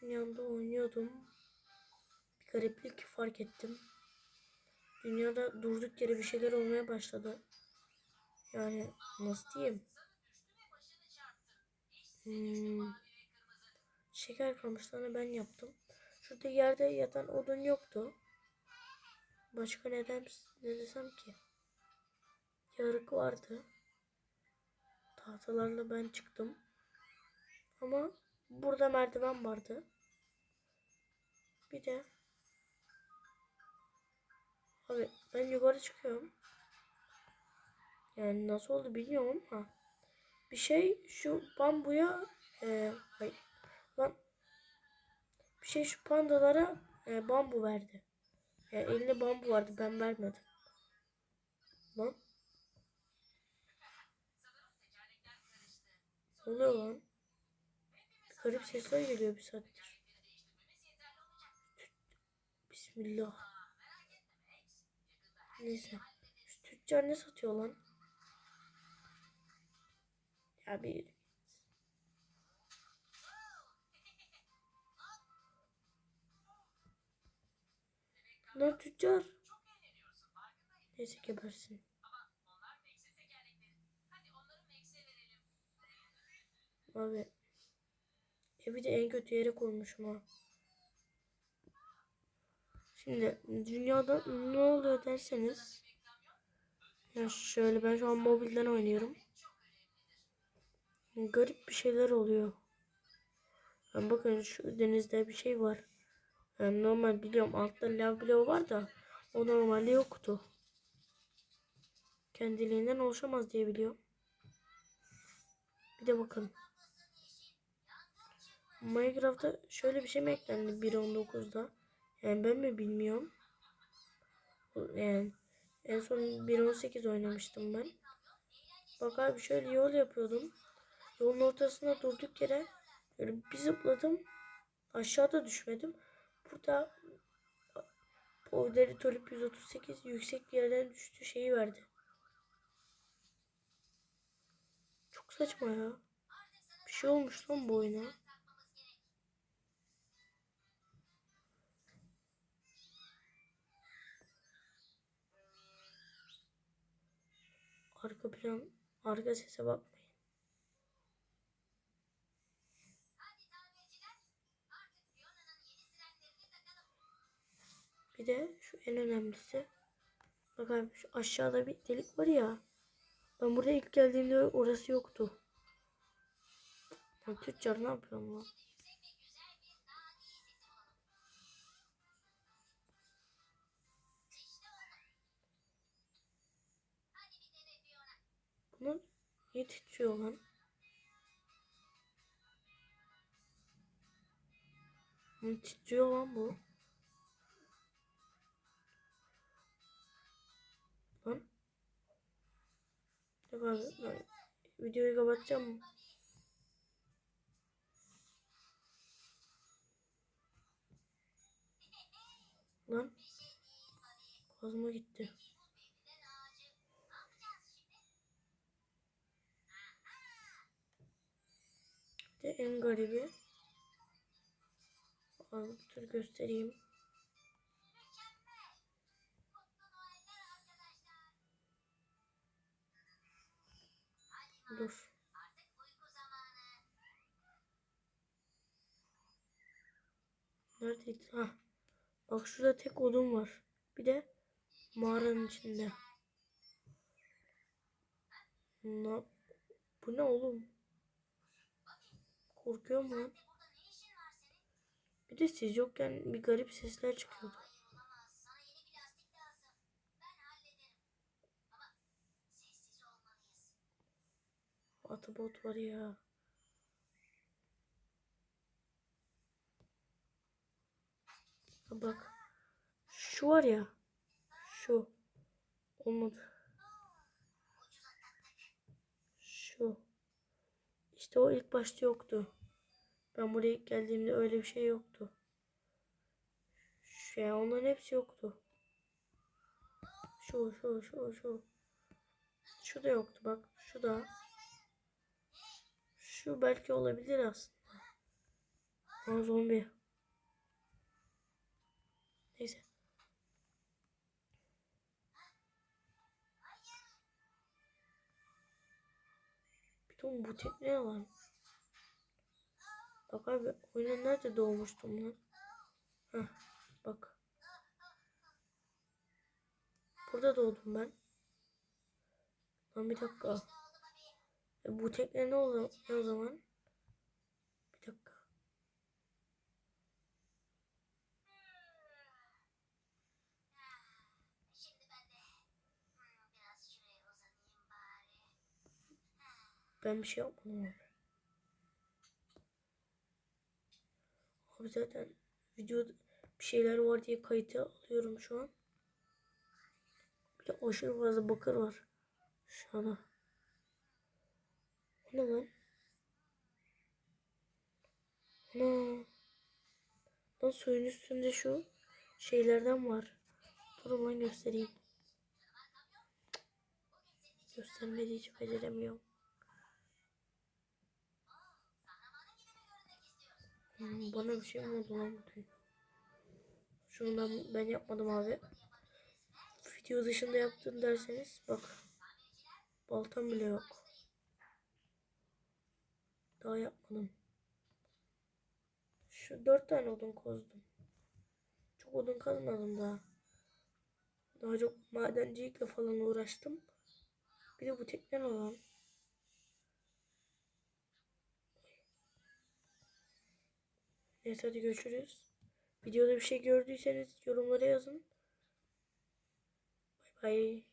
Dünyada oynuyordum. Bir gariplik fark ettim. Dünyada durduk yere bir şeyler olmaya başladı. Yani nasıl diyeyim? Hmm. Şeker kamışlarını ben yaptım. Şurada yerde yatan odun yoktu. Başka neden ne desem ki? Yarık vardı. Tahtalarla ben çıktım. Ama burada merdiven vardı. Bir de Abi ben yukarı çıkıyorum. Yani nasıl oldu bilmiyorum ama bir şey şu bambuya e, hayır, lan bir şey şu pandalara e, bambu verdi. Yani elinde bambu vardı ben vermedim. Lan. Oluyor lan? Garip sesler geliyor bir saattir. Bismillah. Neyse. Şu tüccar ne satıyor lan? Ya bir Lan tüccar. Neyse gebersin. Abi. Evi de en kötü yere koymuşum ha. Şimdi dünyada ne oluyor derseniz. Ya şöyle ben şu an mobilden oynuyorum. Garip bir şeyler oluyor. Yani bakın şu denizde bir şey var. Yani normal biliyorum altta lav bloğu var da o normalde yoktu. Kendiliğinden oluşamaz diye biliyorum. Bir de bakın. Minecraft'ta şöyle bir şey mi eklendi 1.19'da? Yani ben mi bilmiyorum. Yani en son 1.18 oynamıştım ben. Bak abi şöyle yol yapıyordum. Yolun ortasına durduk yere böyle bir zıpladım. Aşağıda düşmedim. Burada Powdery Tulip 138 yüksek bir yerden düştü şeyi verdi. Çok saçma ya. Bir şey olmuş lan bu oyuna. Arka plan, arka sese bakmayın. Bir de şu en önemlisi. Bak abi şu aşağıda bir delik var ya. Ben buraya ilk geldiğimde orası yoktu. Lan tüccar ne yapıyorsun lan? Niye titriyor lan? Bunu titriyor lan bu. Lan. Abi ben videoyu kapatacağım. Lan. Kazma gitti. De en garibi. Dur göstereyim. Dur. Neredeydi? Ha. Bak şurada tek odun var. Bir de mağaranın içinde. Ne? Bu ne oğlum? Korkuyor mu lan? Bir de siz yokken bir garip sesler çıkıyordu. Atabot var ya. Bak. Şu var ya. Şu. Olmadı. Şu. İşte o ilk başta yoktu. Ben buraya ilk geldiğimde öyle bir şey yoktu. Yani onların hepsi yoktu. Şu, şu, şu, şu. Şu da yoktu bak. Şu da. Şu belki olabilir aslında. Aa zombi. Neyse. De bu tekne ne lan? Bak abi oyuna nerede doğmuştum lan? Heh, bak. Burada doğdum ben. Lan bir dakika. E, bu tekne ne oldu ne o zaman? Bir dakika. Ben bir şey yapmadım abi. Zaten videoda bir şeyler var diye kayıta alıyorum şu an. Bir de aşırı fazla bakır var. Şurada. Bu ne lan? Ana. Lan suyun üstünde şu şeylerden var. Durun lan göstereyim. Göstermediği hiç beceremiyorum. Bana bir şey oldu lan bugün? Şunu ben, ben yapmadım abi. Video dışında yaptın derseniz bak. Baltam bile yok. Daha yapmadım. Şu dört tane odun kozdum. Çok odun kazmadım daha. Daha çok madencilikle falan uğraştım. Bir de bu teknen olan. Neyse hadi görüşürüz. Videoda bir şey gördüyseniz yorumlara yazın. Bay bay.